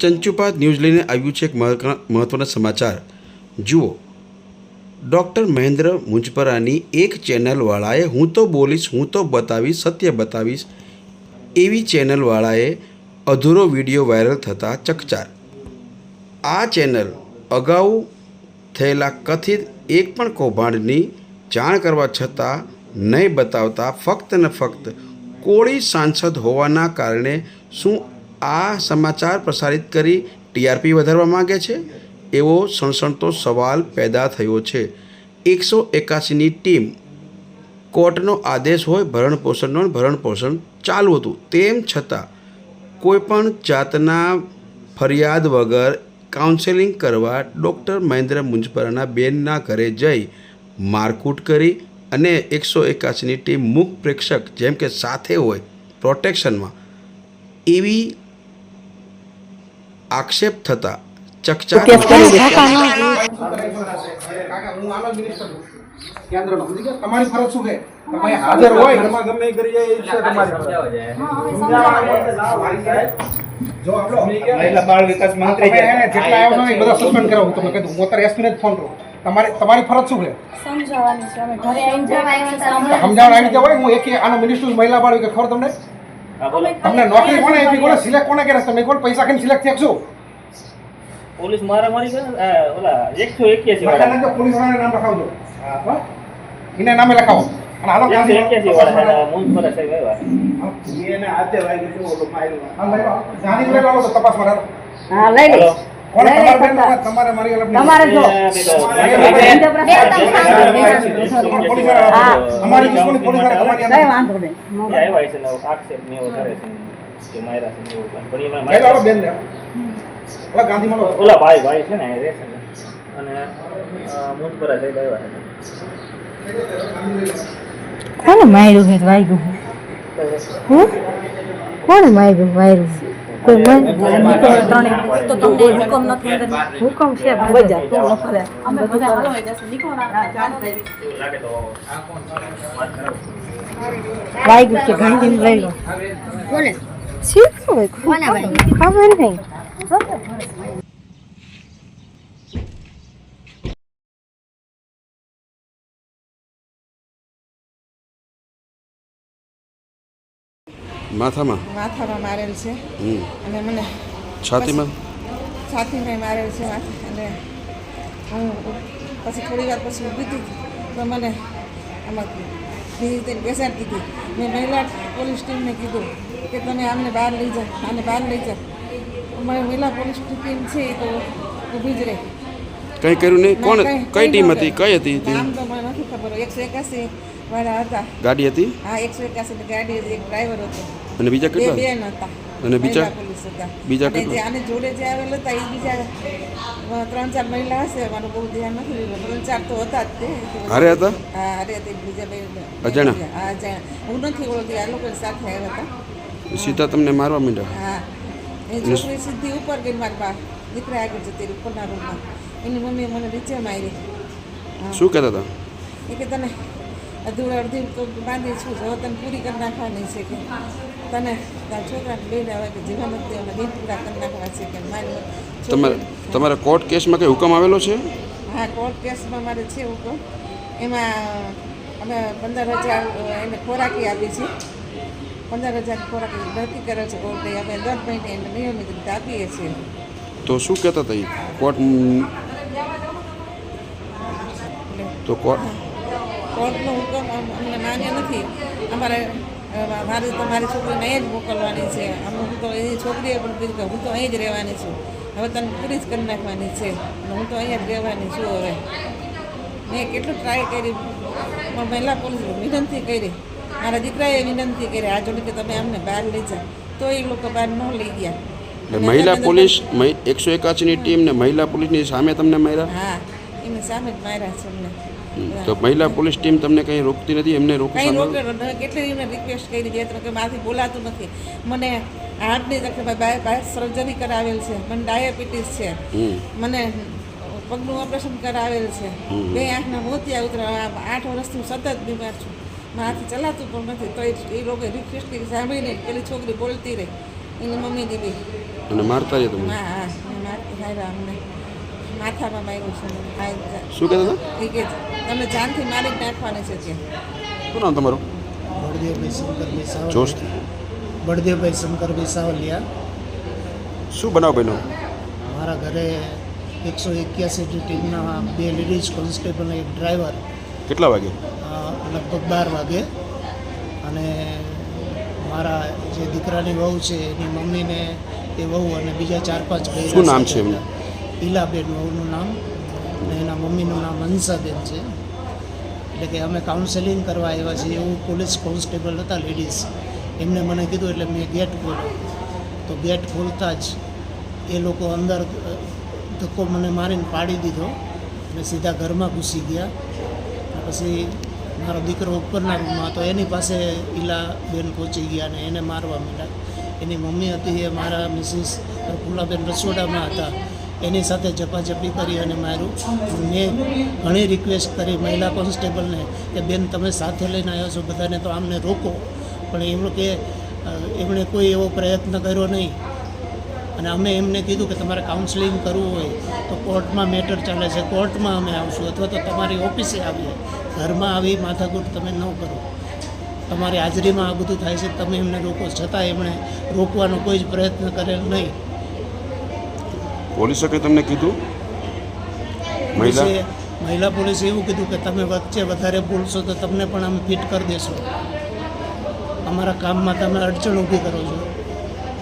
ચંચુપાદ news લઈને આવ્યું છે એક મહત્ત્વના સમાચાર. જુઓ. ડૉક્ટર મહેન્દ્ર મુંજપરાની એક ચેનલવાળાએ હું તો બોલીશ, હું તો બતાવીશ, સત્ય બતાવીશ, એવી ચેનલવાળાએ અધૂરો વીડિયો વાયરલ થતાં ચકચાર. આ ચેનલ અગાઉ થયેલા કથિત એક પણ કૌભાંડની જાણ કરવા છતાં નહીં બતાવતા ફક્ત ને ફક્ત કોળી સાંસદ હોવાના કારણે શું આ સમાચાર પ્રસારિત કરી ટીઆરપી વધારવા માગે છે. એવો સણસણતો સવાલ પેદા થયો છે. એકસો એકાસીની ટીમ કોર્ટનો આદેશ હોય ભરણ પોષણનો ભરણ પોષણ ચાલુ હતું. તેમ છતાં કોઈપણ જાતના ફરિયાદ વગર કાઉન્સેલિંગ કરવા ડૉક્ટર મહેન્દ્ર મુંજપરાના બેનના ઘરે જઈ મારકૂટ કરી અને એકસો એકાસીની ટીમ મુખ પ્રેક્ષક જેમ કે સાથે હોય પ્રોટેક્શનમાં એવી આક્ષેપ થતા ચકચાર કાકા હું આનો જ મિનિસ્ટર છું કેન્દ્રનો સમજી ગયા તમારી ફરજ શું છે? તમે હાજર હોય. ઘરમાં ગમે એ કરી જાય એ તમારી જો. આપણો બાળ વિકાસ મંત્રી તમે એને જેટલા આવ્યો ને બધા સસ્પેન્ડ કરાવું. તમને કહી હું અત્યારે જ ફોન કરું. તમારી તમારી ફરજ શું છે? સમજાવવાની છે. અમે ઘરે આવીને હું એક આનો મિનિસ્ટર મહિલા બાળ વિકાસ. ખબર તમને? તમને નોકરી કોને આપી કોને સિલેક્ટ કોને કરે તમે કોણ પૈસા ખાઈને સિલેક્ટ થયા છો પોલીસ મારામારી કરે ને, આ ઓલા એકસો એક્યાસી લખાણ વાળા નાખજો, પોલીસ વાળાને નામ લખાવજો હા? એને નામે લખાવો અને હાલો એકસો એક્યાસી વાળા એના મુંજપરા સાહેબ આવ્યા એને હાથે વાગ્યું હતું, ઓલો ફાઈલ હા, આવો. જાણી તો તપાસ મારા હા લે લઈ લે તમારે બેન ભાઈ તમારે મારી જો કઈ વાંધો નહીં. ઓલા ગાંધી મળો ઓલા ભાઈ ભાઈ છે ને ને. અને મુંજપરા સાહેબ કોને માર્યું છે વાગ્યું કોને માર્યું માર્યું કોઈ તો તમને હુકમ નથી હુકમ છે બજા તું ન અમે બધા હાલો જશે નીકળો ના લાગે તો વાત કરાવું વાગ્યું છે ઘંટી લઈ લો કોને શીખવું હોય ખબર નહીં માથામાં? માથામાં મારેલ છે. અને મને છાતીમાં? છાતીમાં મારેલ છે અને હું પછી થોડી વાર પછી ઊભી હતી તો મને આમાં રીતે બેસાડી દીધી. મેં મહિલા પોલીસ ટીમને કીધું કે તમે આમને બહાર લઈ જાઓ આને બહાર લઈ જાઓ. મારી મહિલા પોલીસ ટીમ છે એ તો ઊભી જ રહે. કંઈ કર્યું નહીં? કોણ કઈ ટીમ હતી? કઈ હતી નામ તો મને નથી ખબર. એકસો એકાસી વાળા હતા. ગાડી હતી? હા એકસો એકાસી ગાડી હતી, એક ડ્રાઈવર હતો. અને બીજા બે કેટલા? બેન હતા. અને બીજા? પોલીસ હતા. બીજા કેટલા? આને જોડે જે આવેલ હતા એ બીજા ત્રણ ચાર મહિલા હશે મારું બહુ ધ્યાન નથી ત્રણ ચાર તો હતા જ તે. હારે હતા? હા અરે હતી બીજા બે અજાણા હા અજાણ્યા. હું નથી ઓળખતી આ લોકો સાથે આવ્યા હતા. સીધા તમને મારવા માંડ્યા? હા. એ છોકરી સીધી ઉપર ગઈ મારી બા. દીકરા આગળ જતી ઉપરના રૂમમાં એની મમ્મીએ મને નીચે મારી. શું કહેતા હતા? એ કે તને અધૂર અડધી તો બાંધી છું જો તને પૂરી કરી નાખવાની છે કે. તને તારા છોકરાને લઈને આવે કે જીવન હતી દેવાના બેન પૂરા કરી નાખવા છે કે. મારી તમારે તમારા કોર્ટ કેસમાં કંઈ હુકમ આવેલો છે? હા કોર્ટ કેસમાં મારે છે હુકમ. એમાં અમે પંદર હજાર એને ખોરાકી આપી છે. પંદર હજાર ખોરાક નક્કી કરે છે કોર્ટે અમે દર મહિને એને નિયમિત રીતે આપીએ છીએ. તો શું કહેતા હતા કોર્ટ તો કોર્ટ કોર્ટનો હુકમ અમ- અમને માન્ય નથી. અમારે મારી તો મારી છોકરીને અહીં જ મોકલવાની છે. અમે હું તો એ છોકરીએ પણ કીધું કે હું તો અહીં જ રહેવાની છું. હવે તને પૂરી જ કરી નાખવાની છે. હું તો અહીંયા જ રહેવાની છું હવે. મેં કેટલું ટ્રાય કરી. પણ મહિલા પોલીસ વિનંતી કરી. મારા દીકરાએ વિનંતી કરી. આ જોડે કે તમે અમને બહાર લઈ જાઓ. તો એ લોકો બહાર ન લઈ ગયા. મહિલા પોલીસ એકસો એકાસીની ટીમ ને મહિલા પોલીસની સામે તમને માર્યા? હા એમની સામે જ માર્યા છે અમને. તો મહિલા પોલીસ ટીમ તમને કંઈ રોકતી નથી? એમને રોકે. કેટલી એમને રિક્વેસ્ટ કરી ત્રણ કે માથી બોલાતું નથી. મને હાર્ટની તકલીફ બાય સર્જરી કરાવેલ છે. મને ડાયાબિટીસ છે. મને પગનું ઓપરેશન કરાવેલ છે. બે આંખના મોતિયા ઉતરા આઠ વર્ષથી હું સતત બીમાર છું. મારાથી ચલાતું પણ નથી. તો એ લોકો રિક્વેસ્ટ કરી સાંભળીને પેલી છોકરી બોલતી રહી. એની મમ્મી દીદી. અને મારતા હા હા. મારતી અમને. માથામાં માર્યું છે. શું કહેતા હતા? કે તમે જાનથી મારી જ નાખવાની છે ત્યાં શું નામ તમારું? બળદેવભાઈ શંકર સાવલિયા. જોશથી. બળદેવભાઈ શંકર સાવલિયા. શું બનાવ બન્યો? મારા ઘરે એકસો એક્યાસી ટીમના બે લેડીઝ કોન્સ્ટેબલ એક ડ્રાઈવર. કેટલા વાગે? લગભગ બાર વાગે. અને મારા જે દીકરાની વહુ છે એની મમ્મીને એ વહુ અને બીજા ચાર પાંચ શું નામ છે એમનું? ઈલાબેન વહુનું નામ અને એના મમ્મીનું નામ હંસાબેન છે. એટલે કે અમે કાઉન્સેલિંગ કરવા આવ્યા છીએ એવું પોલીસ કોન્સ્ટેબલ હતા લેડીઝ એમને મને કીધું એટલે મેં ગેટ ખોલ્યો. તો ગેટ ખોલતા જ એ લોકો અંદર ધક્કો મને મારીને પાડી દીધો અને સીધા ઘરમાં ઘૂસી ગયા. પછી મારો દીકરો ઉપરના રૂમમાં હતો. એની પાસે ઈલા બેન પહોંચી ગયા અને એને મારવા માંડ્યા. એની મમ્મી હતી એ મારા મિસિસ ફૂલાબેન રસોડામાં હતા. એની સાથે ઝપાઝપી કરી અને માર્યું મેં ઘણી રિક્વેસ્ટ કરી મહિલા કોન્સ્ટેબલને કે, બેન, તમે સાથે લઈને આવ્યા છો, બધાને તો આમને રોકો. પણ એમણે કે એમણે કોઈ એવો પ્રયત્ન કર્યો નહીં. અને અમે એમને કીધું કે, તમારે કાઉન્સેલિંગ કરવું હોય તો કોર્ટમાં મેટર ચાલે છે. કોર્ટમાં અમે આવશું અથવા તો તમારી ઓફિસે આવીએ. ઘરમાં આવી માથાકૂટ તમે ન કરો. તમારી હાજરીમાં આ બધું થાય છે. તમે એમને રોકો. છતાં એમણે રોકવાનો કોઈ જ પ્રયત્ન કરેલ નહીં. પોલીસે કંઈ તમને કીધું? મહિલા? મહિલા પોલીસે એવું કીધું કે તમે વચ્ચે વધારે બોલશો તો તમને પણ અમે ફિટ કરી દેશો. અમારા કામમાં તમે અડચણ ઊભી કરો છો.